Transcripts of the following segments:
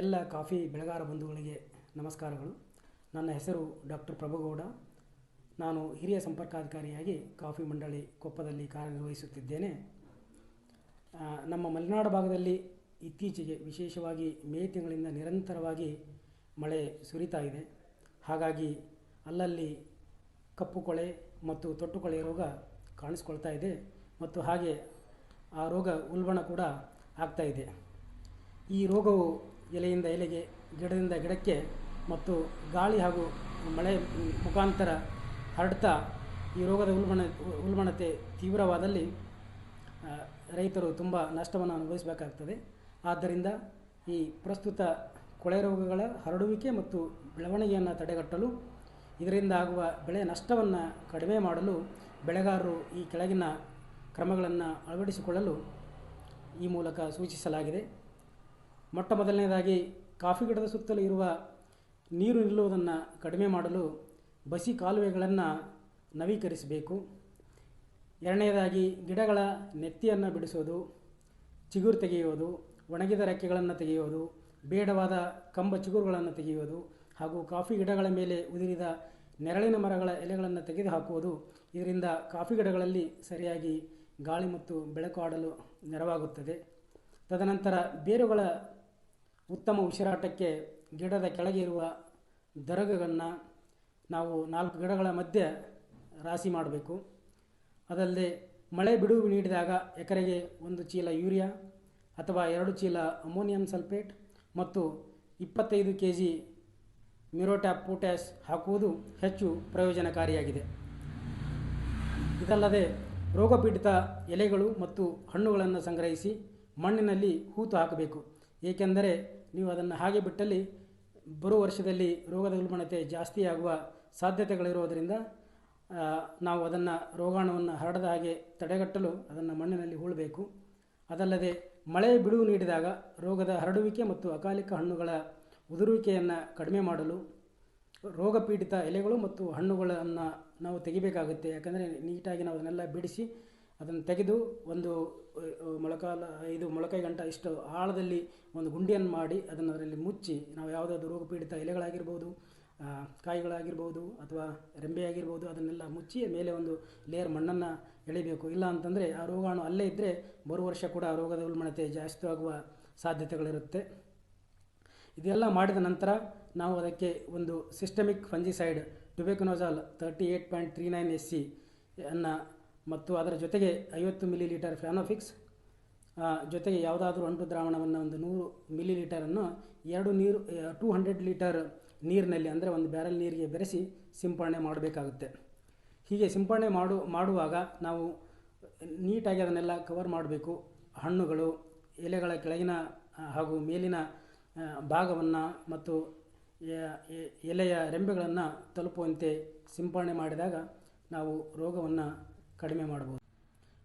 ಎಲ್ಲ ಕಾಫಿ ಬೆಳೆಗಾರ ಬಂಧುಗಳಿಗೆ ನಮಸ್ಕಾರಗಳು. ನನ್ನ ಹೆಸರು ಡಾಕ್ಟರ್ ಪ್ರಭುಗೌಡ. ನಾನು ಹಿರಿಯ ಸಂಪರ್ಕಾಧಿಕಾರಿಯಾಗಿ ಕಾಫಿ ಮಂಡಳಿ ಕೊಪ್ಪದಲ್ಲಿ ಕಾರ್ಯನಿರ್ವಹಿಸುತ್ತಿದ್ದೇನೆ. ನಮ್ಮ ಮಲೆನಾಡು ಭಾಗದಲ್ಲಿ ಇತ್ತೀಚೆಗೆ ವಿಶೇಷವಾಗಿ ಮೇ ತಿಂಗಳಿಂದ ನಿರಂತರವಾಗಿ ಮಳೆ ಸುರಿತಾ ಇದೆ. ಹಾಗಾಗಿ ಅಲ್ಲಲ್ಲಿ ಕಪ್ಪು ಕೊಳೆ ಮತ್ತು ತೊಟ್ಟು ಕೊಳೆ ರೋಗ ಕಾಣಿಸ್ಕೊಳ್ತಾ ಇದೆ ಮತ್ತು ಹಾಗೆ ಆ ರೋಗ ಉಲ್ಬಣ ಕೂಡ ಆಗ್ತಾ ಇದೆ. ಈ ರೋಗವು ಎಲೆಯಿಂದ ಎಲೆಗೆ, ಗಿಡದಿಂದ ಗಿಡಕ್ಕೆ ಮತ್ತು ಗಾಳಿ ಹಾಗೂ ಮಳೆ ಮುಖಾಂತರ ಹರಡ್ತಾ ಈ ರೋಗದ ಉಲ್ಬಣ, ಉಲ್ಬಣತೆ ತೀವ್ರವಾದಲ್ಲಿ ರೈತರು ತುಂಬ ನಷ್ಟವನ್ನು ಅನುಭವಿಸಬೇಕಾಗ್ತದೆ. ಆದ್ದರಿಂದ ಈ ಪ್ರಸ್ತುತ ಕೊಳೆ ರೋಗಗಳ ಹರಡುವಿಕೆ ಮತ್ತು ಬೆಳವಣಿಗೆಯನ್ನು ತಡೆಗಟ್ಟಲು, ಇದರಿಂದ ಆಗುವ ಬೆಳೆ ನಷ್ಟವನ್ನು ಕಡಿಮೆ ಮಾಡಲು ಬೆಳೆಗಾರರು ಈ ಕೆಳಗಿನ ಕ್ರಮಗಳನ್ನು ಅಳವಡಿಸಿಕೊಳ್ಳಲು ಈ ಮೂಲಕ ಸೂಚಿಸಲಾಗಿದೆ. ಮೊಟ್ಟ ಮೊದಲನೇದಾಗಿ ಕಾಫಿ ಗಿಡದ ಸುತ್ತಲೂ ಇರುವ ನೀರು ನಿಲ್ಲುವುದನ್ನು ಕಡಿಮೆ ಮಾಡಲು ಬಸಿ ಕಾಲುವೆಗಳನ್ನು ನವೀಕರಿಸಬೇಕು. ಎರಡನೇದಾಗಿ ಗಿಡಗಳ ನೆತ್ತಿಯನ್ನು ಬಿಡಿಸೋದು, ಚಿಗುರು ತೆಗೆಯೋದು ಒಣಗಿದ ರೆಕ್ಕೆಗಳನ್ನು ತೆಗೆಯೋದು ಬೇಡವಾದ ಕಂಬ ಚಿಗುರುಗಳನ್ನು ತೆಗೆಯೋದು ಹಾಗೂ ಕಾಫಿ ಗಿಡಗಳ ಮೇಲೆ ಉದುರಿದ ನೆರಳಿನ ಮರಗಳ ಎಲೆಗಳನ್ನು ತೆಗೆದುಹಾಕುವುದು ಇದರಿಂದ ಕಾಫಿ ಗಿಡಗಳಲ್ಲಿ ಸರಿಯಾಗಿ ಗಾಳಿ ಮತ್ತು ಬೆಳಕು ಆಡಲು ನೆರವಾಗುತ್ತದೆ. ತದನಂತರ ಬೇರುಗಳ ಉತ್ತಮ ಉಸಿರಾಟಕ್ಕೆ ಗಿಡದ ಕೆಳಗೆ ಇರುವ ದರಗನ್ನು ನಾವು ನಾಲ್ಕು ಗಿಡಗಳ ಮಧ್ಯೆ ರಾಶಿ ಮಾಡಬೇಕು. ಅದಲ್ಲದೆ ಮಳೆ ಬಿಡುವು ನೀಡಿದಾಗ ಎಕರೆಗೆ ಒಂದು ಚೀಲ ಯೂರಿಯಾ ಅಥವಾ ಎರಡು ಚೀಲ ಅಮೋನಿಯಂ ಸಲ್ಫೇಟ್ ಮತ್ತು ಇಪ್ಪತ್ತೈದು ಕೆ ಜಿ ಮಿರೋಟ್ಯಾಪ್ ಪೊಟ್ಯಾಸ್ ಹಾಕುವುದು ಹೆಚ್ಚು ಪ್ರಯೋಜನಕಾರಿಯಾಗಿದೆ. ಇದಲ್ಲದೆ ರೋಗಪೀಡಿತ ಎಲೆಗಳು ಮತ್ತು ಹಣ್ಣುಗಳನ್ನು ಸಂಗ್ರಹಿಸಿ ಮಣ್ಣಿನಲ್ಲಿ ಹೂತು ಹಾಕಬೇಕು. ಏಕೆಂದರೆ ನೀವು ಅದನ್ನು ಹಾಗೆ ಬಿಟ್ಟಲ್ಲಿ ಬರುವ ವರ್ಷದಲ್ಲಿ ರೋಗದ ಉಲ್ಬಣತೆ ಜಾಸ್ತಿಯಾಗುವ ಸಾಧ್ಯತೆಗಳಿರೋದರಿಂದ ಆ, ನಾವು ಅದನ್ನು ರೋಗಾಣುವನ್ನು ಹರಡದ ಹಾಗೆ ತಡೆಗಟ್ಟಲು ಅದನ್ನು ಮಣ್ಣಿನಲ್ಲಿ ಹೂಳಬೇಕು. ಅದಲ್ಲದೆ ಮಳೆ ಬಿಡುವು ನೀಡಿದಾಗ ರೋಗದ ಹರಡುವಿಕೆ ಮತ್ತು ಅಕಾಲಿಕ ಹಣ್ಣುಗಳ ಉದುರುವಿಕೆಯನ್ನು ಕಡಿಮೆ ಮಾಡಲು ರೋಗಪೀಡಿತ ಎಲೆಗಳು ಮತ್ತು ಹಣ್ಣುಗಳನ್ನು ನಾವು ತೆಗಿಬೇಕಾಗುತ್ತೆ. ಯಾಕಂದರೆ ನೀಟಾಗಿ ನಾವು ಅದನ್ನೆಲ್ಲ ಬಿಡಿಸಿ ಅದನ್ನು ತೆಗೆದು ಒಂದು ಮೊಳಕಾಲ, ಇದು ಮೊಳಕೈ ಗಂಟ ಇಷ್ಟು ಆಳದಲ್ಲಿ ಒಂದು ಗುಂಡಿಯನ್ನು ಮಾಡಿ ಅದನ್ನು ಅದರಲ್ಲಿ ಮುಚ್ಚಿ, ನಾವು ಯಾವುದಾದ್ರು ರೋಗಪೀಡಿತ ಎಲೆಗಳಾಗಿರ್ಬೋದು ಕಾಯಿಗಳಾಗಿರ್ಬೋದು ಅಥವಾ ರೆಂಬೆ ಆಗಿರ್ಬೋದು ಅದನ್ನೆಲ್ಲ ಮುಚ್ಚಿ ಮೇಲೆ ಒಂದು ಲೇಯರ್ ಮಣ್ಣನ್ನು ಎಳಿಬೇಕು. ಇಲ್ಲ ಅಂತಂದರೆ ಆ ರೋಗಾಣು ಅಲ್ಲೇ ಇದ್ದರೆ ಬರುವ ವರ್ಷ ಕೂಡ ಆ ರೋಗದ ಉಲ್ಮಣತೆ ಜಾಸ್ತಿ ಆಗುವ ಸಾಧ್ಯತೆಗಳಿರುತ್ತೆ. ಇದೆಲ್ಲ ಮಾಡಿದ ನಂತರ ನಾವು ಅದಕ್ಕೆ ಒಂದು systemic fungicide tebuconazole thirty eight point three nine S C ಅನ್ನು ಮತ್ತು ಅದರ ಜೊತೆಗೆ ಐವತ್ತು ಮಿಲಿ ಲೀಟರ್ ಫ್ಯಾನೋಫಿಕ್ಸ್ ಜೊತೆಗೆ ಯಾವುದಾದ್ರೂ ಅಂಟು ದ್ರಾವಣವನ್ನು ಒಂದು ನೂರು ಮಿಲಿ ಲೀಟರನ್ನು ಎರಡು ನೀರು ಟೂ ಹಂಡ್ರೆಡ್ ಲೀಟರ್ ನೀರಿನಲ್ಲಿ ಅಂದರೆ ಒಂದು ಬ್ಯಾರಲ್ ನೀರಿಗೆ ಬೆರೆಸಿ ಸಿಂಪಡಣೆ ಮಾಡಬೇಕಾಗುತ್ತೆ. ಹೀಗೆ ಸಿಂಪಡಣೆ ಮಾಡು, ಮಾಡುವಾಗ ನಾವು ನೀಟಾಗಿ ಅದನ್ನೆಲ್ಲ ಕವರ್ ಮಾಡಬೇಕು. ಹಣ್ಣುಗಳು, ಎಲೆಗಳ ಕೆಳಗಿನ ಹಾಗೂ ಮೇಲಿನ ಭಾಗವನ್ನು ಮತ್ತು ಎಲೆಯ ರೆಂಬೆಗಳನ್ನು ತಲುಪುವಂತೆ ಸಿಂಪಡಣೆ ಮಾಡಿದಾಗ ನಾವು ರೋಗವನ್ನು ಕಡಿಮೆ ಮಾಡಬಹುದು.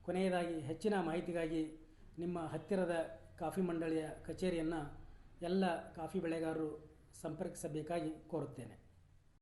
ಕೊನೆಯದಾಗಿ ಹೆಚ್ಚಿನ ಮಾಹಿತಿಗಾಗಿ ನಿಮ್ಮ ಹತ್ತಿರದ ಕಾಫಿ ಮಂಡಳಿಯ ಕಚೇರಿಯನ್ನು ಎಲ್ಲ ಕಾಫಿ ಬೆಳೆಗಾರರು ಸಂಪರ್ಕಿಸಬೇಕಾಗಿ ಕೋರುತ್ತೇನೆ.